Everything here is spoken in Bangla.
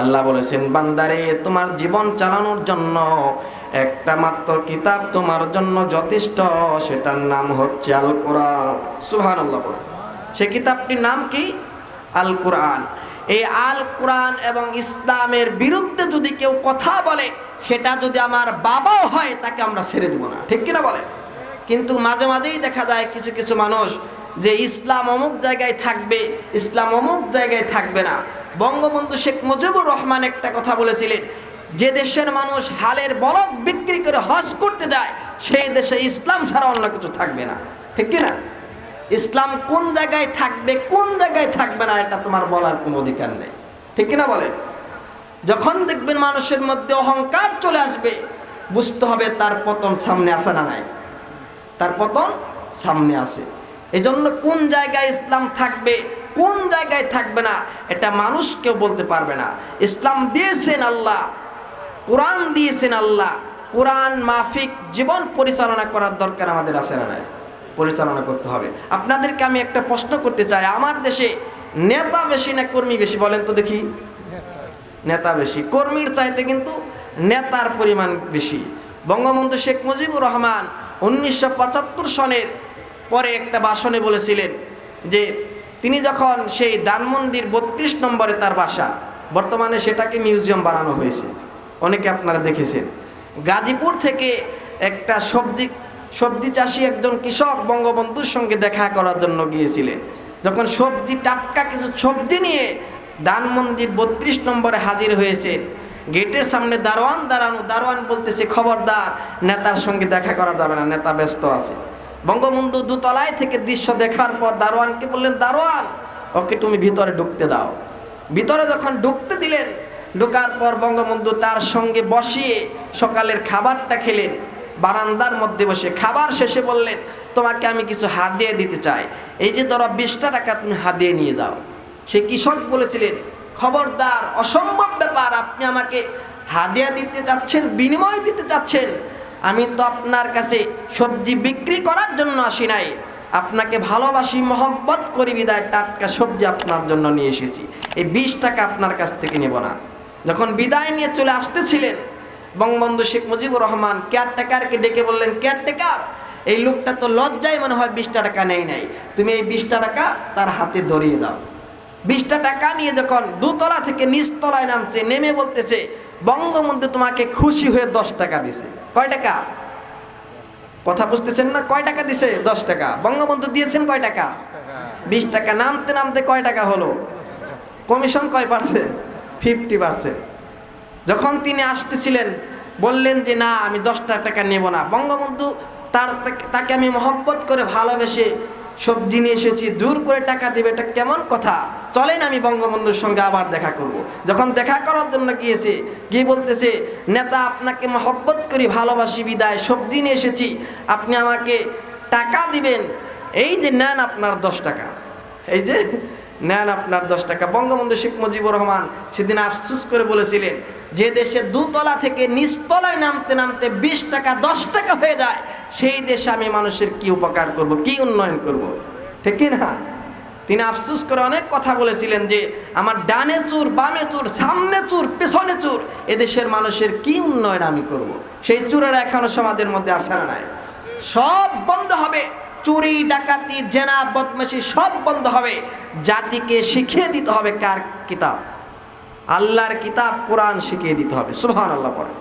আল্লাহ বলেছেন, বান্দারে, তোমার জীবন চালানোর জন্য একটা মাত্র কিতাব তোমার জন্য যথেষ্ট, সেটার নাম হচ্ছে আল কোরআন সুহান আল্লাহ সে কিতাবটির নাম কি? আল কোরআন এই আল কোরআন এবং ইসলামের বিরুদ্ধে যদি কেউ কথা বলে, সেটা যদি আমার বাবাও হয়, তাকে আমরা ছেড়ে দেবো না। ঠিক কিনা বলে কিন্তু মাঝে মাঝেই দেখা যায় কিছু কিছু মানুষ যে ইসলাম অমুক জায়গায় থাকবে, ইসলাম অমুক জায়গায় থাকবে না। বঙ্গবন্ধু শেখ মুজিবুর রহমান একটা কথা বলেছিলেন, যে দেশের মানুষ হালের বলদ বিক্রি করে হজ করতে যায়, সেই দেশে ইসলাম ছাড়া অন্য কিছু থাকবে না। ঠিক কিনা? ইসলাম কোন জায়গায় থাকবে, কোন জায়গায় থাকবে না, এটা তোমার বলার কোনো অধিকার নেই। ঠিক কিনা বলেন? যখন দেখবেন মানুষের মধ্যে অহংকার চলে আসবে, বুঝতে হবে তার পতন সামনে আসে না নাই। তার পতন সামনে আসে। এজন্য কোন জায়গায় ইসলাম থাকবে কোন জায়গায় থাকবে না, এটা মানুষ কেউ বলতে পারবে না। ইসলাম দিয়েছেন আল্লাহ, কোরআন দিয়েছেন আল্লাহ, কোরআন মাফিক জীবন পরিচালনা করার দরকার আমাদের আছে না পরিচালনা করতে হবে। আপনাদেরকে আমি একটা প্রশ্ন করতে চাই, আমার দেশে নেতা বেশি না কর্মী বেশি বলেন তো দেখি? নেতা বেশি, কর্মীর চাইতে কিন্তু নেতার পরিমাণ বেশি। বঙ্গবন্ধু শেখ মুজিবুর রহমান উনিশশো পঁচাত্তর সনের পরে একটা ভাষণে বলেছিলেন যে তিনি যখন সেই দানমন্দির বত্রিশ নম্বরে তার বাসা, বর্তমানে সেটাকে মিউজিয়াম বানানো হয়েছে। অনেকে আপনারা দেখেছেন। গাজীপুর থেকে একটা সবজি সবজি চাষি একজন কৃষক বঙ্গবন্ধুর সঙ্গে দেখা করার জন্য গিয়েছিলেন। যখন সবজি, টাটকা কিছু সবজি নিয়ে দান মন্দির বত্রিশ নম্বরে হাজির হয়েছেন, গেটের সামনে দারোয়ান দাঁড়ানো, দারোয়ান বলতেছে, খবরদার, নেতার সঙ্গে দেখা করা যাবে না, নেতা ব্যস্ত আছে। বঙ্গবন্ধু দুতলায় থেকে দৃশ্য দেখার পর দারোয়ানকে বললেন, দারোয়ান, ওকে তুমি ভিতরে ঢুকতে দাও। ভিতরে যখন ঢুকতে দিলেন, ঢোকার পর বঙ্গবন্ধু তার সঙ্গে বসিয়ে সকালের খাবারটা খেলেন। বারান্দার মধ্যে বসে খাবার শেষে বললেন, তোমাকে আমি কিছু হাত দিয়ে দিতে চাই। এই যে ধরো বিশটা টাকা তুমি হাত দিয়ে নিয়ে যাও। সে কৃষক বলেছিলেন, খবরদার, অসম্ভব ব্যাপার, আপনি আমাকে হাদিয়া দিতে চাচ্ছেন, বিনিময় দিতে চাচ্ছেন। আমি তো আপনার কাছে সবজি বিক্রি করার জন্য আসি নাই। আপনাকে ভালোবাসি, মহব্বত করি বিদায়, টাটকা সবজি আপনার জন্য নিয়ে এসেছি। এই বিশ টাকা আপনার কাছ থেকে নেব না। যখন বিদায় নিয়ে চলে আসতেছিলেন, বঙ্গবন্ধু শেখ মুজিবুর রহমান কেয়ারটেকারকে ডেকে বললেন, কেয়ারটেকার, এই লোকটা তো লজ্জায় মনে হয় বিশটা টাকা নেই নাই। তুমি এই বিশটা টাকা তার হাতে ধরিয়ে দাও। বিশটা টাকা নিয়ে যখন দুতলা থেকে নিচতলায় নামছে, নেমে বলতেছে বঙ্গবন্ধু তোমাকে খুশি হয়ে দশ টাকা দিছে। কয় টাকা? কথা বুঝতেছেন না? কয় টাকা দিছে? দশ টাকা। বঙ্গবন্ধু দিয়েছেন কয় টাকা? বিশ টাকা। নামতে নামতে কয় টাকা হলো? কমিশন কয় পার্সেন্ট? Fifty percent. যখন তিনি আসতেছিলেন, বললেন যে, না, আমি দশটা টাকা নেব না। বঙ্গবন্ধু তার তাকে আমি মহব্বত করে ভালোবেসে সবজি নিয়ে এসেছি জোর করে টাকা দেবে, এটা কেমন কথা? চলেন আমি বঙ্গবন্ধুর সঙ্গে আবার দেখা করব। যখন দেখা করার জন্য গিয়েছে, গিয়ে বলতেছে, নেতা, আপনাকে মহব্বত করি, ভালোবাসি, বিদায়, সবজি নিয়ে এসেছি, আপনি আমাকে টাকা দিবেন। এই যে নেন আপনার দশ টাকা, এই যে নেন আপনার দশ টাকা। বঙ্গবন্ধু শেখ মুজিবুর রহমান সেদিন আফসুস করে বলেছিলেন যে দেশে দুতলা থেকে নিচতলায় নামতে নামতে বিশ টাকা, দশ টাকা হয়ে যায়, সেই দেশে আমি মানুষের কি উপকার করব, কি উন্নয়ন করব? ঠিক না? তিনি আফসুস করে অনেক কথা বলেছিলেন যে, আমার ডানে চুর, বামে চুর, সামনে চুর, পেছনে চুর এদেশের মানুষের কি উন্নয়ন আমি করব। সেই চুরের এখনও সমাজের মধ্যে আসে না নাই। সব বন্ধ হবে, চুরি, ডাকাতি, জেনা, বদমাশি সব বন্ধ হবে, জাতিকে শিখিয়ে দিতে হবে কার কিতাব? আল্লাহর কিতাব কোরআন শিখিয়ে দিতে হবে। সুহান আল্লাহ পরে